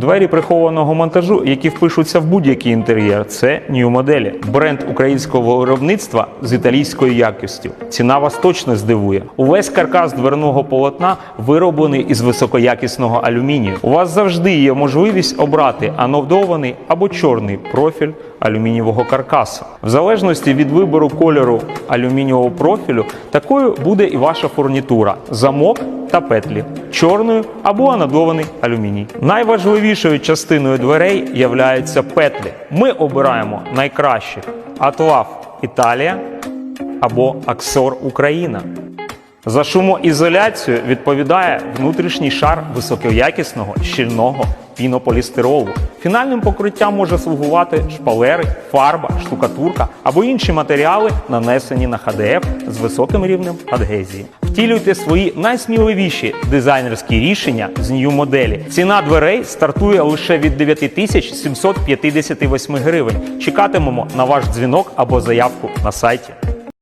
Двері прихованого монтажу, які впишуться в будь-який інтер'єр, це New моделі. Бренд українського виробництва з італійською якістю. Ціна вас точно здивує. Увесь каркас дверного полотна вироблений із високоякісного алюмінію. У вас завжди є можливість обрати анодований або чорний профіль алюмінієвого каркасу. В залежності від вибору кольору алюмінієвого профілю, такою буде і ваша фурнітура: замок та петлі, чорною або анодований алюміній. Найважливішою частиною дверей являються петлі. Ми обираємо найкращих Атлав Італія або Аксор Україна. За шумоізоляцію відповідає внутрішній шар високоякісного щільного пінополістиролу. Фінальним покриттям може слугувати шпалери, фарба, штукатурка або інші матеріали, нанесені на ХДФ з високим рівнем адгезії. Втілюйте свої найсміливіші дизайнерські рішення з New моделі. Ціна дверей стартує лише від 9758 гривень. Чекатимемо на ваш дзвінок або заявку на сайті.